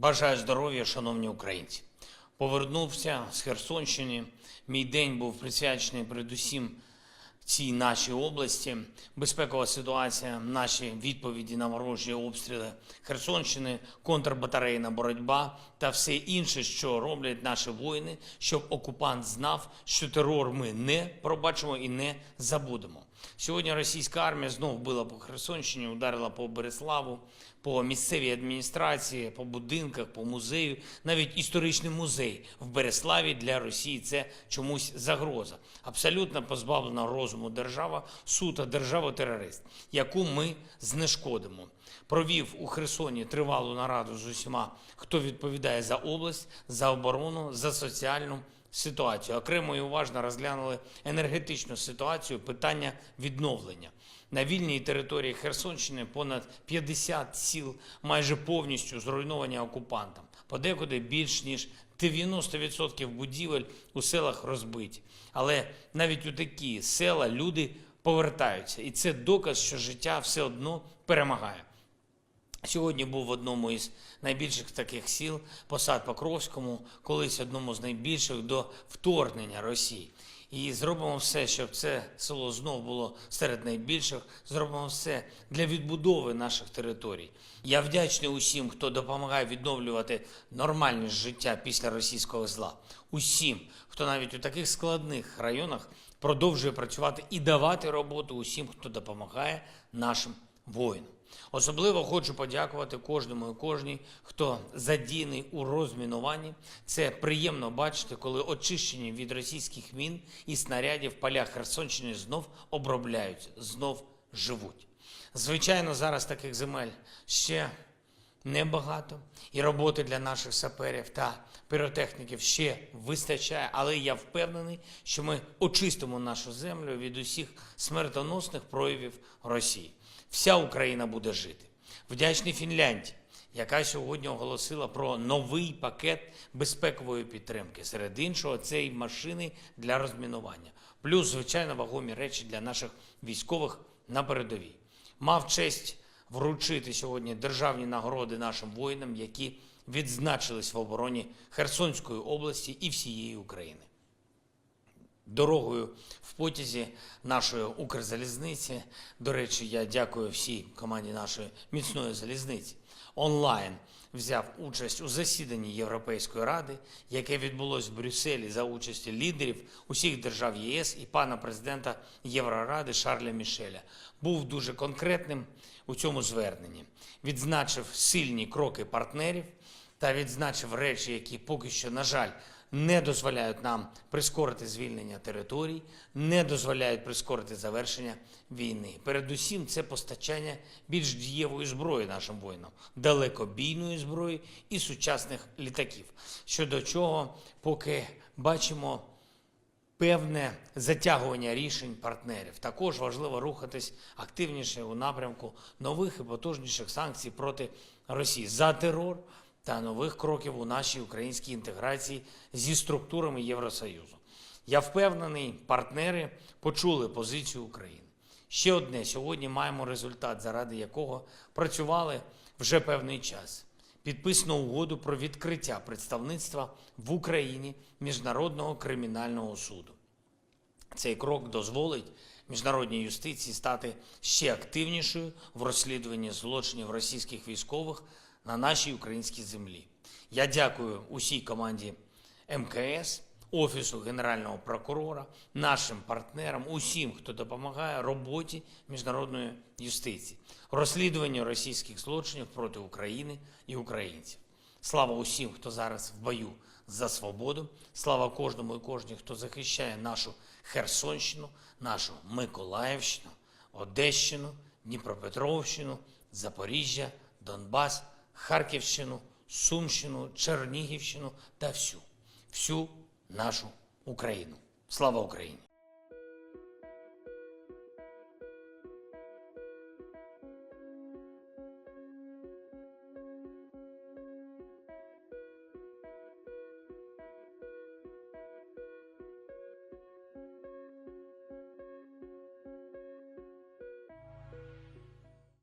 Бажаю здоров'я, шановні українці. Повернувся з Херсонщини. Мій день був присвячений передусім цій нашій області. Безпекова ситуація, наші відповіді на ворожі обстріли Херсонщини, контрбатарейна боротьба та все інше, що роблять наші воїни, щоб окупант знав, що терор ми не пробачимо і не забудемо. Сьогодні російська армія знов била по Херсонщині, ударила по Береславу, по місцевій адміністрації, по будинках, по музею. Навіть історичний музей в Береславі для Росії це чомусь загроза. Абсолютно позбавлена розуму держава, сута держава-терорист, яку ми знешкодимо. Провів у Херсоні тривалу нараду з усіма, хто відповідає за область, за оборону, за соціальну ситуацію. Окремо і уважно розглянули енергетичну ситуацію, питання відновлення. На вільній території Херсонщини понад 50 сіл майже повністю зруйновані окупантом. Подекуди більш ніж 90% будівель у селах розбиті. Але навіть у такі села люди повертаються. І це доказ, що життя все одно перемагає. Сьогодні був в одному із найбільших таких сіл, посад Покровському, колись одному з найбільших до вторгнення Росії. І зробимо все, щоб це село знову було серед найбільших. Зробимо все для відбудови наших територій. Я вдячний усім, хто допомагає відновлювати нормальність життя після російського зла. Усім, хто навіть у таких складних районах продовжує працювати і давати роботу усім, хто допомагає нашим воїнам. Особливо хочу подякувати кожному і кожній, хто задіяний у розмінуванні. Це приємно бачити, коли очищені від російських мін і снарядів поля Херсонщини знов обробляються, знов живуть. Звичайно, зараз таких земель ще небагато, і роботи для наших саперів та піротехніків ще вистачає, але я впевнений, що ми очистимо нашу землю від усіх смертоносних проявів Росії. Вся Україна буде жити. Вдячний Фінляндії, яка сьогодні оголосила про новий пакет безпекової підтримки. Серед іншого, це і машини для розмінування, плюс, звичайно, вагомі речі для наших військових на передовій. Мав честь вручити сьогодні державні нагороди нашим воїнам, які відзначились в обороні Херсонської області і всієї України. Дорогою в потязі нашої Укрзалізниці. До речі, я дякую всій команді нашої міцної залізниці. Онлайн взяв участь у засіданні Європейської ради, яке відбулось в Брюсселі за участі лідерів усіх держав ЄС і пана президента Євроради Шарля Мішеля. Був дуже конкретним у цьому зверненні. Відзначив сильні кроки партнерів та відзначив речі, які поки що, на жаль, не дозволяють нам прискорити звільнення територій, не дозволяють прискорити завершення війни. Передусім, це постачання більш дієвої зброї нашим воїнам, далекобійної зброї і сучасних літаків. Щодо чого, поки бачимо певне затягування рішень партнерів. Також важливо рухатись активніше у напрямку нових і потужніших санкцій проти Росії за терор та нових кроків у нашій українській інтеграції зі структурами Євросоюзу. Я впевнений, партнери почули позицію України. Ще одне сьогодні маємо результат, заради якого працювали вже певний час. Підписано угоду про відкриття представництва в Україні Міжнародного кримінального суду. Цей крок дозволить міжнародній юстиції стати ще активнішою в розслідуванні злочинів російських військових на нашій українській землі. Я дякую усій команді МКС, Офісу Генерального прокурора, нашим партнерам, усім, хто допомагає роботі міжнародної юстиції, розслідуванню російських злочинів проти України і українців. Слава усім, хто зараз в бою за свободу. Слава кожному і кожній, хто захищає нашу Херсонщину, нашу Миколаївщину, Одещину, Дніпропетровщину, Запоріжжя, Донбас, Харківщину, Сумщину, Чернігівщину та всю, всю нашу Україну. Слава Україні!